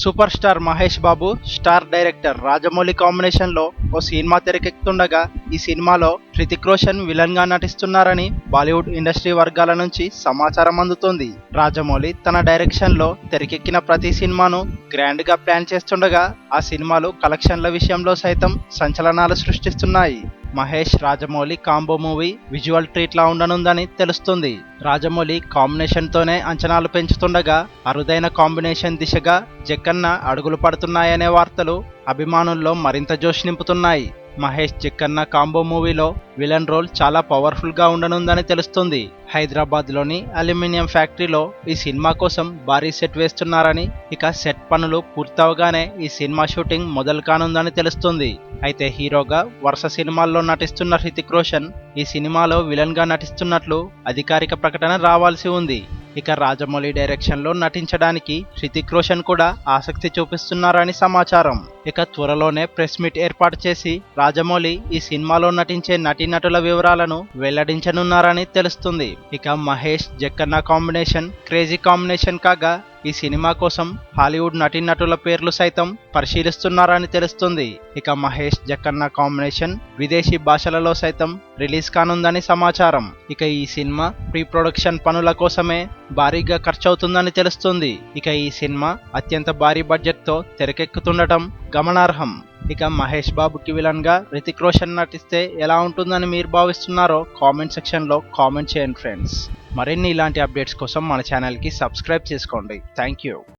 Super star Mahesh Babu star director Rajamouli కాంబినేషన్లో ఓ cinema తెరకెక్కుతుండగా ఈ సినిమాలో హృతిక్ రోషన్ విలన్గా నటిస్తున్నారని బాలీవుడ్ ఇండస్ట్రీ వర్గాల నుంచి సమాచారం అందుతోంది. రాజమౌళి తన డైరెక్షన్లో తెరకెక్కిన ప్రతి సినిమాను గ్రాండ్గా ప్లాన్ చేస్తుండగా ఆ సినిమాలు కలెక్షన్ల విషయంలో సైతం సంచలనాలు సృష్టిస్తున్నాయి. Mahesh Rajamouli combo movie visual treat లా ఉండనుందని తెలుస్తుంది. రాజమౌళి కాంబినేషన్ తోనే అంచనాలు పెంచుతుండగా అరుదైన కాంబినేషన్ దిశగా జక్కన్న అడుగులు పడుతున్నాయనే వార్తలు అభిమానుల్లో మరింత జోష్ నింపుతున్నాయి. మహేష్ జక్కన్న కాంబో మూవీలో విలన్ రోల్ చాలా పవర్ఫుల్గా ఉండనుందని తెలుస్తుంది. హైదరాబాద్లోని అల్యూమినియం ఫ్యాక్టరీలో ఈ సినిమా కోసం భారీ సెట్ వేస్తున్నారని ఇక సెట్ పనులు పూర్తవగానే ఈ సినిమా షూటింగ్ మొదలు కానుందని తెలుస్తుంది. అయితే హీరోగా వరుస సినిమాల్లో నటిస్తున్న హృతిక్ రోషన్ ఈ సినిమాలో విలన్గా నటిస్తున్నట్లు అధికారిక ప్రకటన రావాల్సి ఉంది. ఇక రాజమౌళి డైరెక్షన్లో నటించడానికి హృతిక్ రోషన్ కూడా ఆసక్తి చూపిస్తున్నారని సమాచారం. ఇక త్వరలోనే ప్రెస్ మీట్ ఏర్పాటు చేసి రాజమౌళి ఈ సినిమాలో నటించే నటీనటుల వివరాలను వెల్లడించనున్నారని తెలుస్తుంది. ఇక Mahesh Jakkanna combination crazy combination కాగా ఈ సినిమా కోసం హాలీవుడ్ నటీనటుల పేర్లు సైతం పరిశీలిస్తున్నారని తెలుస్తుంది. ఇక మహేష్ జక్కన్న కాంబినేషన్ విదేశీ భాషలలో సైతం రిలీజ్ కానుందని సమాచారం. ఇక ఈ సినిమా ప్రీ ప్రొడక్షన్ పనుల కోసమే భారీగా ఖర్చవుతుందని తెలుస్తుంది. ఇక ఈ సినిమా అత్యంత భారీ బడ్జెట్తో తెరకెక్కుతుండటం గమనార్హం. ఇక మహేష్ బాబుకి విలన్గా రితిక్ రోషన్ నటిస్తే ఎలా ఉంటుందని మీరు భావిస్తున్నారో కామెంట్ సెక్షన్లో కామెంట్ చేయండి ఫ్రెండ్స్. మరిన్ని ఇలాంటి అప్డేట్స్ కోసం మన ఛానల్కి సబ్స్క్రైబ్ చేసుకోండి. Thank you